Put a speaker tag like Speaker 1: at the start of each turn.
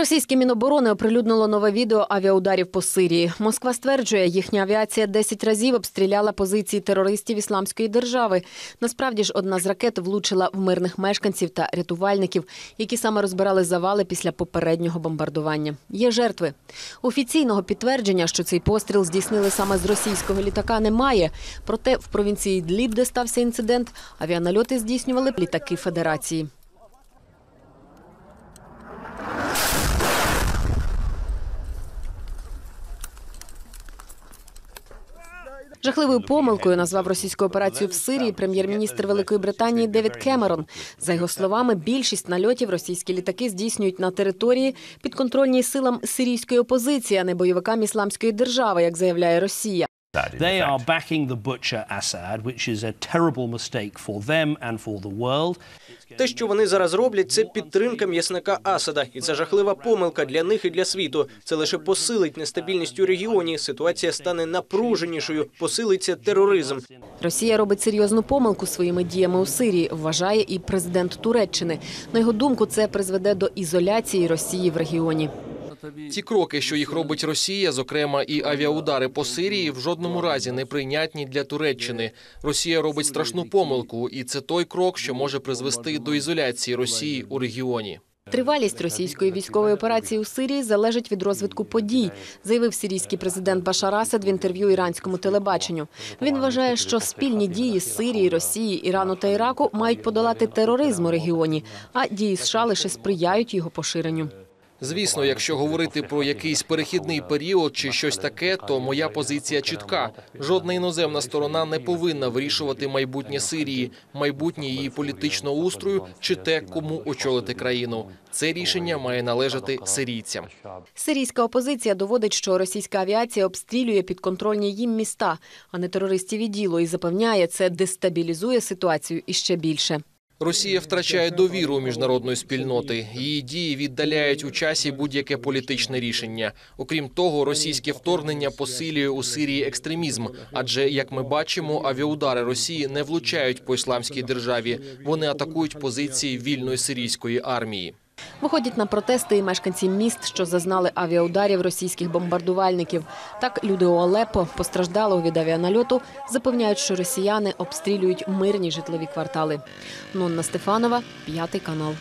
Speaker 1: Російське міноборони оприлюднило нове відео авіаударів по Сирії. Москва стверджує, їхня авіація 10 разів обстріляла позиції терористів ісламської держави. Насправді ж, одна з ракет влучила в мирних мешканців та рятувальників, які саме розбирали завали після попереднього бомбардування. Є жертви. Офіційного підтвердження, що цей постріл здійснили саме з російського літака, немає. Проте в провінції Ідліб, де стався інцидент, авіанальоти здійснювали літаки Федерації. Жахливою помилкою назвав російську операцію в Сирії прем'єр-міністр Великої Британії Девід Кемерон. За його словами, більшість нальотів російські літаки здійснюють на території підконтрольній силам сирійської опозиції, а не бойовикам ісламської держави, як заявляє Росія.
Speaker 2: They are backing the butcher Assad, which is a terrible mistake for them and for the world.
Speaker 3: Те, що вони зараз роблять, це підтримка м'ясника Асада, і це жахлива помилка для них і для світу. Це лише посилить нестабільність у регіоні. Ситуація стане напруженішою, посилиться тероризм.
Speaker 1: Росія робить серйозну помилку своїми діями у Сирії, вважає і президент Туреччини. На його думку, це призведе до ізоляції Росії в регіоні.
Speaker 4: Ті кроки, що їх робить Росія, зокрема і авіаудари по Сирії, в жодному разі не прийнятні для Туреччини. Росія робить страшну помилку, і це той крок, що може призвести до ізоляції Росії у регіоні.
Speaker 1: Тривалість російської військової операції у Сирії залежить від розвитку подій, заявив сирійський президент Башар Асад в інтерв'ю іранському телебаченню. Він вважає, що спільні дії Сирії, Росії, Ірану та Іраку мають подолати тероризм у регіоні, а дії США лише сприяють його поширенню.
Speaker 4: Звісно, якщо говорити про якийсь перехідний період чи щось таке, то моя позиція чітка. Жодна іноземна сторона не повинна вирішувати майбутнє Сирії, майбутнє її політичного устрою чи те, кому очолити країну. Це рішення має належати сирійцям.
Speaker 1: Сирійська опозиція доводить, що російська авіація обстрілює підконтрольні їм міста, а не терористів і діло, і запевняє, це дестабілізує ситуацію іще більше.
Speaker 4: Росія втрачає довіру міжнародної спільноти. Її дії віддаляють у часі будь-яке політичне рішення. Окрім того, російське вторгнення посилює у Сирії екстремізм. Адже, як ми бачимо, авіаудари Росії не влучають по ісламській державі. Вони атакують позиції вільної сирійської армії.
Speaker 1: Виходять на протести і мешканці міст, що зазнали авіаударів російських бомбардувальників. Так люди у Алепо постраждалого від авіанальоту, запевняють, що росіяни обстрілюють мирні житлові квартали. Нонна Стефанова, п'ятий канал.